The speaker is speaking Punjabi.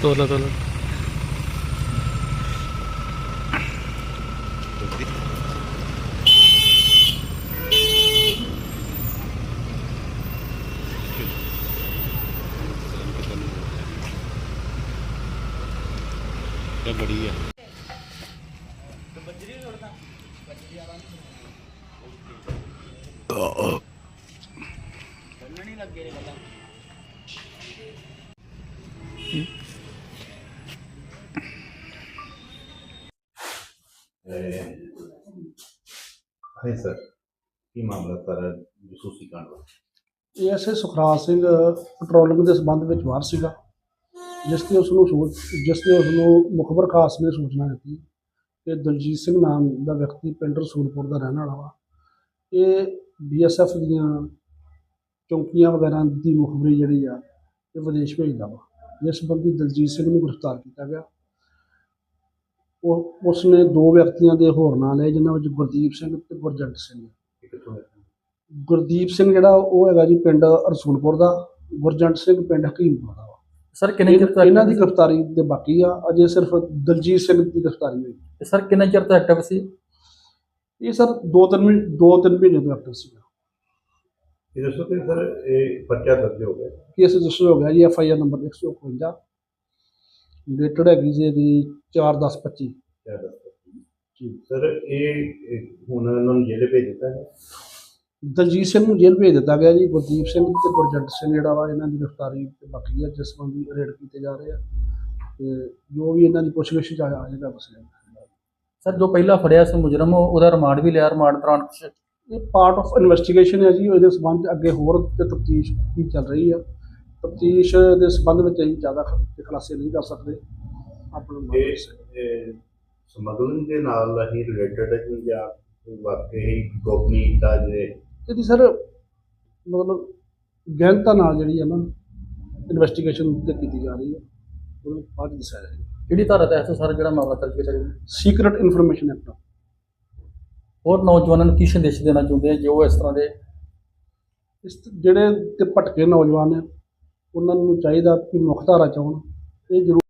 toler toler, terjadi oh. oh. ਹੈ ਸਰ, ਕੀ ਮਾਮਲਾ ਸਾਰਾ ਜਸੂਸੀ ਕਾਂਡ ਦਾ ਏਐਸਏ ਸੁਖਰਾਜ ਸਿੰਘ ਪੈਟਰੋਲਿੰਗ ਦੇ ਸੰਬੰਧ ਵਿੱਚ ਬਾਹਰ ਸੀਗਾ। ਜਿਸ ਤੇ ਉਸ ਨੂੰ ਸੂਚ, ਜਿਸ ਤੇ ਉਸ ਨੂੰ ਮੁਖਬਰ ਖਾਸ ਨੇ ਸੂਚਨਾ ਦਿੱਤੀ ਕਿ ਦਲਜੀਤ ਸਿੰਘ ਨਾਮ ਦਾ ਵਿਅਕਤੀ ਪਿੰਡ ਰਸੂਲਪੁਰ ਦਾ ਰਹਿਣ ਵਾਲਾ ਵਾ। ਇਹ ਬੀਐਸਐਫ ਦੀਆਂ ਚੌਂਕੀਆਂ ਵਗੈਰਾ ਦੀ ਮੁਖਬਰੀ ਜਿਹੜੀ ਆ, ਇਹ ਵਿਦੇਸ਼ ਭੇਜਦਾ ਵਾ। ਇਸ ਸੰਬੰਧੀ ਦਲਜੀਤ ਸਿੰਘ ਨੂੰ ਗ੍ਰਿਫਤਾਰ ਕੀਤਾ ਗਿਆ। ਉਹ ਉਸ ਨੇ ਦੋ ਵਿਅਕਤੀਆਂ ਦੇ ਹੋਰ ਨਾਂ ਲਏ ਜਿਨ੍ਹਾਂ ਵਿੱਚ ਗੁਰਦੀਪ ਸਿੰਘ ਤੇ ਗੁਰਜੰਟ ਸਿੰਘ। ਗੁਰਦੀਪ ਸਿੰਘ ਜਿਹੜਾ ਉਹ ਹੈਗਾ ਜੀ ਪਿੰਡ ਰਸੂਲਪੁਰ ਦਾ ਗੁਰਜੰਟ ਸਿੰਘ ਪਿੰਡ ਹਕੀਮਪੁਰ ਦਾ। ਸਰ ਕਿੰਨੇ ਚਿਰ ਤੋਂ ਇਹਨਾਂ ਦੀ ਗ੍ਰਿਫਤਾਰੀ ਦੇ ਬਾਕੀ ਆ ਅਜੇ ਸਿਰਫ ਦਲਜੀਤ ਸਿੰਘ ਦੀ ਗ੍ਰਿਫਤਾਰੀ ਹੋਈ। ਸੀ? ਸਰ ਕਿੰਨੇ ਚਿਰ ਤੋਂ ਐਕਟਿਵ ਸੀ? ਇਹ ਸਰ ਦੋ ਤਿੰਨ ਮਹੀਨੇ ਦੋ ਤਿੰਨ ਮਹੀਨੇ ਤੋਂ ਐਕਟਿਵ ਸੀਗਾ। ਇਹ ਦੱਸੋ ਕਿ ਸਰ ਇਹ ਪਰਚਾ ਦਰਜ ਹੋ ਗਿਆ? ਕੇਸ ਰਜਿਸਟਰ ਹੋ ਗਿਆ ਜੀ F I R number 151 dated ਹੈਗੀ ਜੀ ਦੀ 4/10/25 ਕਿਆ ਦੱਸੋ ਜੀ ਸਰ ਇਹ ਇਹ ਹੁਣ ਉਹਨਾਂ ਨੂੰ ਜੇਲ੍ਹ ਭੇਜ ਦਿੱਤਾ ਹੈ ਦਲਜੀਤ ਸਿੰਘ ਨੂੰ ਜੇਲ੍ਹ ਭੇਜ ਦਿੱਤਾ ਗਿਆ ਜੀ। ਗੁਰਦੀਪ ਸਿੰਘ ਤੇ ਗੁਰਜੰਟ ਸਿੰਘ ਜਿਹੜਾ ਵਾ ਇਹਨਾਂ ਦੀ ਗ੍ਰਿਫਤਾਰੀ ਤੇ ਬਾਕੀ ਆ ਜਿਸ ਸੰਬੰਧੀ ਰੇਡ ਕੀਤੇ ਜਾ ਰਹੇ ਆ। ਤੇ ਜੋ ਵੀ ਇਹਨਾਂ ਦੀ ਪੁੱਛਗਿੱਛ ਚ ਆ ਜਾਏਗਾ ਮਸਲਾ ਸਰ ਜੋ ਪਹਿਲਾਂ ਫੜਿਆ ਸੀ ਮੁਜਰਮ ਉਹ- ਉਹਦਾ ਰਿਮਾਂਡ ਵੀ ਲਿਆ ਰਿਮਾਂਡ ਦੌਰਾਨ ਕੁਛ? ਇਹ ਪਾਰਟ ਆਫ ਇਨਵੈਸਟੀਗੇਸ਼ਨ ਹੈ ਜੀ। ਇਹਦੇ ਸੰਬੰਧ 'ਚ ਅੱਗੇ ਹੋਰ ਤੇ ਤਫਤੀਸ਼ ਕੀ ਚੱਲ ਰਹੀ ਆ। ਤਫਤੀਸ਼ ਦੇ ਸੰਬੰਧ ਵਿੱਚ ਅਸੀਂ ਜ਼ਿਆਦਾ ਖੁਲਾਸੇ ਨਹੀਂ ਕਰ ਸਕਦੇ। ਆਪਣਾ ਇਹ ਸਮਗਲਿੰਗ ਦੇ ਨਾਲ ਹੀ ਰਿਲੇਟਡ ਹੈ ਜਾਂ ਵਾਕਈ ਗੋਪਨੀਯਤਾ ਦੇ ਇਹਦੀ ਸਰ ਮਤਲਬ ਗਹਿਨਤਾ ਨਾਲ ਜਿਹੜੀ ਹੈ ਨਾ ਇਨਵੈਸਟੀਗੇਸ਼ਨ ਤੇ ਕੀਤੀ ਜਾ ਰਹੀ ਹੈ। ਉਹਨੂੰ ਬਾਅਦ 'ਚ ਦੱਸਿਆ ਜਾਏਗਾ। ਕਿਹੜੀ ਧਾਰਾ ਤਹਿਤ ਸਰ ਜਿਹੜਾ ਮਾਮਲਾ ਦਰਜ ਕੀਤਾ ਗਿਆ? ਸੀਕ੍ਰੀਟ ਇਨਫੋਰਮੇਸ਼ਨ ਐਕਟ ਹੋਰ ਨੌਜਵਾਨਾਂ ਨੂੰ ਕੀ ਸੰਦੇਸ਼ ਦੇਣਾ ਚਾਹੁੰਦੇ ਆ? ਜੋ ਇਸ ਤਰ੍ਹਾਂ ਦੇ ਇਸ ਜਿਹੜੇ ਤੇ ਭਟਕੇ ਨੌਜਵਾਨ ਨੇ ਉਹਨਾਂ ਨੂੰ ਚਾਹੀਦਾ ਕਿ ਮੁੱਖ ਧਾਰਾ ਇਹ ਜ਼ਰੂਰ